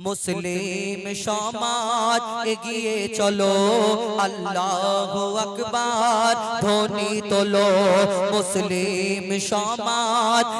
মুসলিম সমাজ এগিয়ে চলো। আল্লাহ আকবার। ধ্বনি তোলো। মুসলিম সমাজ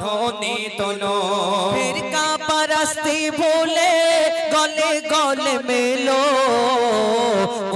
ধ্বনি তোলো। ফিরকা পরস্তি ভুলে গলে গলে মেলো।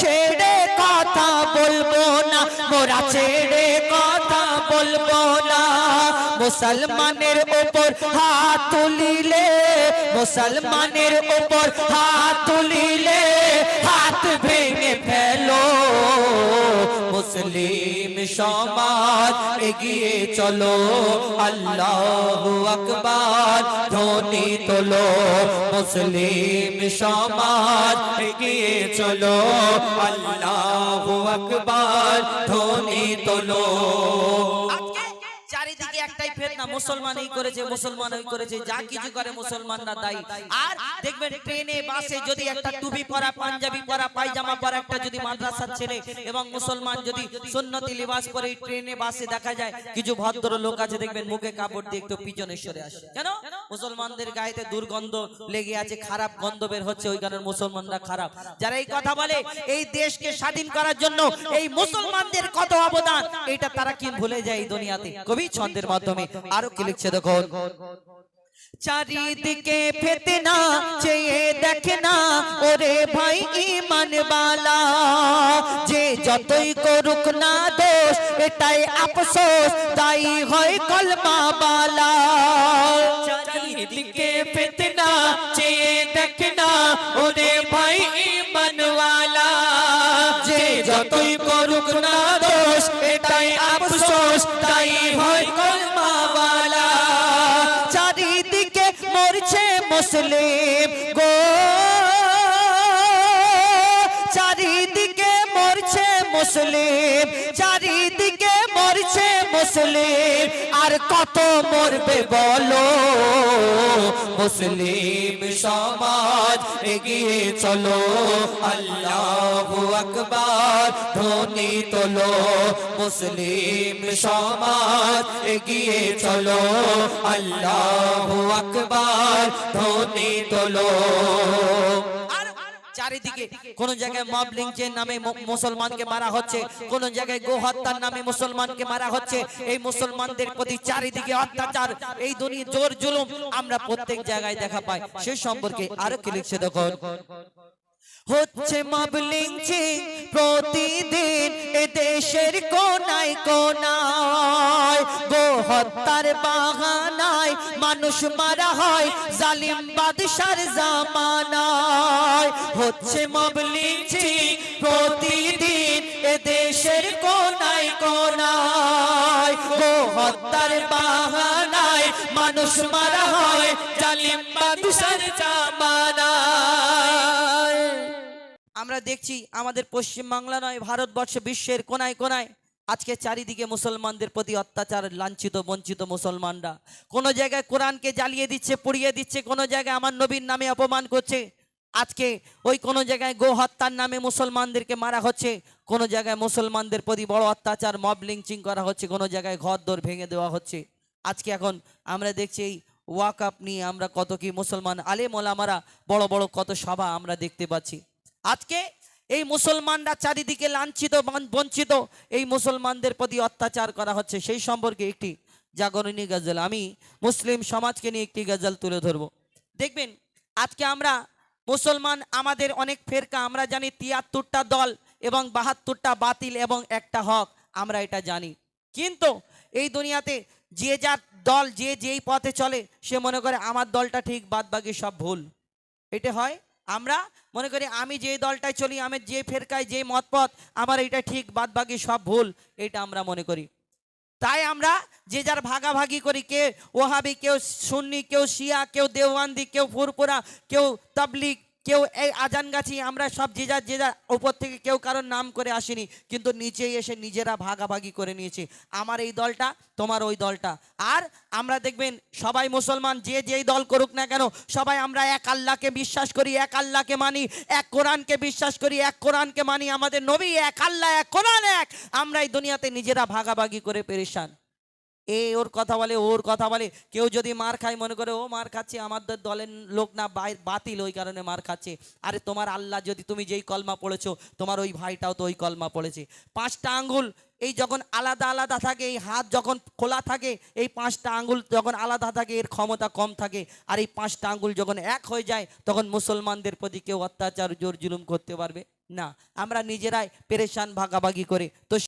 ছেড়ে কথা বলব না মোরা ছেড়ে কথা বলব না। মুসলমানের উপর হাত তুলিলে মুসলমানের উপর হাত তুলিলে হাত ভেঙে ফেলো। মুসলিম সমাজ এগিয়ে চলো। আল্লাহ আকবার, ধ্বনি তোলো। মুসলিম সমাজ এগিয়ে চলো। আল্লাহ আকবার, ধ্বনি তোলো। চারিদিকে একটাই মুসলমান এই করেছে মুসলমান ওই করেছে যা কিছু করে মুসলমানরা দায়ী। আর দেখবেন ট্রেনে বাসে যদি একটা টুপি পরা পাঞ্জাবি পরা পায়জামা পরা একটা যদি মাদ্রাসার ছেলে এবং মুসলমান যদি সুন্নতি লিবাস পরে ট্রেনে বাসে দেখা যায় কিছু ভদ্র লোক আছে দেখবেন মুখে কাপড় দিয়ে একটু পিছনে সরে আসে। কেন? মুসলমানদের গায়েতে দুর্গন্ধ লেগে আছে খারাপ গন্ধ বের হচ্ছে ওই কারণে মুসলমানরা খারাপ। যারা এই কথা বলে এই দেশকে স্বাধীন করার জন্য এই মুসলমানদের কত অবদান এটা তারা কি ভুলে যায় এই দুনিয়াতে কবি ছন্দের মাধ্যমে আরও কি লিখছে দেখুন চারিদিকে ফেতনা চেয়ে দেখে না, ওরে ভাই ইমান বালা। যে যতই করুক না দোষ, এটাই আফসোস, তাই হয় কলমা বালা। চারিদিকে ফিতনা চেয়ে দেখনা ওরে ভাই ইমানওয়ালা যে যতই করুক না দোষ, এটাই আফসোস, তাই হয় কলমাওয়ালা মুসলিম গো। চারিদিকে মরছে মুসলিম, চারিদিকে মরছে মুসলিম। আর কত মরবে বলো? মুসলিম সমাজ এগিয়ে চলো। আল্লাহ আকবার। ধ্বনি তোলো, মুসলিম সমাজ এগিয়ে চলো। আল্লাহ আকবার ধ্বনি তোলো। চারিদিকে কোন জায়গায় মব লিঞ্চের নামে মুসলমানকে মারা হচ্ছে, কোন জায়গায় গো হত্যার নামে মুসলমানকে মারা হচ্ছে, এই মুসলমানদের প্রতি চারিদিকে অত্যাচার, এই দুনিয়া জোর জুলুম আমরা প্রত্যেক জায়গায় দেখা পাই। সে সম্পর্কে আরও কি লিখছে দেখুন? হচ্ছে মব লিঞ্চিং প্রতিদিন এ দেশের কোনায় কোনায়। গো হত্যার বাহানায় মানুষ মারা হয়, জালিম বাদশার জামানায়। হচ্ছে মব লিঞ্চিং প্রতিদিন এ দেশের কোনায় কোনায়। গো হত্যার বাহানায় মানুষ মারা হয়, জালিম বাদশার জামানায়। আমরা দেখছি আমাদের পশ্চিম বাংলা নয়, ভারতবর্ষ বিশ্বের কোনায় কোনায়। আজকে চারিদিকে মুসলমানদের প্রতি অত্যাচার, লাঞ্ছিত, বঞ্চিত মুসলমানরা। কোনো জায়গায় কোরআনকে জ্বালিয়ে দিচ্ছে, পুড়িয়ে দিচ্ছে, কোনো জায়গায় আমার নবীর নামে অপমান করছে, আজকে ওই কোনো জায়গায় গো হত্যার নামে মুসলমানদেরকে মারা হচ্ছে, কোনো জায়গায় মুসলমানদের প্রতি বড় অত্যাচার মব লিঞ্চিং করা হচ্ছে, কোনো জায়গায় ঘর দোর ভেঙে দেওয়া হচ্ছে। আজকে এখন আমরা দেখছি এই ওয়াক আপ নিয়ে আমরা কত কি মুসলমান, আলেম ওলামারা বড় বড় কত সভা আমরা দেখতে পাচ্ছি। আজকে এই মুসলমানরা চারিদিকে লাঞ্ছিত বঞ্চিত, এই মুসলমানদের প্রতি অত্যাচার করা হচ্ছে। সেই সম্পর্কে একটি জাগরণী গজল। আমি মুসলিম সমাজকে নিয়ে একটি গজল তুলে ধরব। দেখবেন, আজকে আমরা মুসলমান, আমাদের অনেক ফেরকা, আমরা জানি তিয়াত্তরটা দল এবং বাহাত্তরটা বাতিল এবং একটা হক, আমরা এটা জানি। কিন্তু এই দুনিয়াতে যে যার দল, যে যেই পথে চলে, সে মনে করে, আমার দলটা ঠিক বাদ বাকি সব ভুল। এটা হয় আমরা মনে করি আমি যে দলটায় চলি, আমি যে ফেরকায় যে মতপথ, আমার এটা ঠিক বাদ বাকি সব ভুল এটা আমরা মনে করি। তাই আমরা যে যার ভাগাভাগি করি, কে ওহাবি, কেউ সুন্নি, কেউ শিয়া, কেউ দেওয়ান্দি কেউ ফুরপুরা কেউ তাবলিগ কেউ এই আজানগাছি আমরা সব যে যার যে যার উপর থেকে কেউ কারোর নাম করে আসিনি, কিন্তু নিচে এসে নিজেরা ভাগাভাগি করে নিয়েছি। আমার এই দলটা, তোমার ওই দলটা। আর আমরা দেখবেন, সবাই মুসলমান, যে যেই দল করুক না কেন, সবাই আমরা এক আল্লাহকে বিশ্বাস করি, এক আল্লাহকে মানি, এক কোরআনকে বিশ্বাস করি, এক কোরআনকে মানি, আমাদের নবী এক আল্লাহ, এক কোরআন এক। আমরা এই দুনিয়াতে নিজেরা ভাগাভাগি করে পেরেশান। এ ওর কথা বলে, ওর কথা বলে। কেউ যদি মার খায়, মনে করে, ও মার খাচ্ছে আমাদের দলের লোক না বাতিল ওই কারণে মার খাচ্ছে। আরে তোমার আল্লাহ, যদি তুমি যেই কলমা পড়েছো, তোমার ওই ভাইটাও তো ওই কলমা পড়েছে। পাঁচটা আঙ্গুল, এই যখন আলাদা আলাদা থাকে, এই হাত যখন খোলা থাকে, এই পাঁচটা আঙ্গুল যখন আলাদা থাকে, এর ক্ষমতা কম থাকে। আর এই পাঁচটা আঙ্গুল যখন এক হয়ে যায়, তখন মুসলমানদের প্রতি কেউ অত্যাচার জোর জুলুম করতে পারবে? না। আমরা নিজেরাই পেরেশান, ভাগাভাগি করে। তো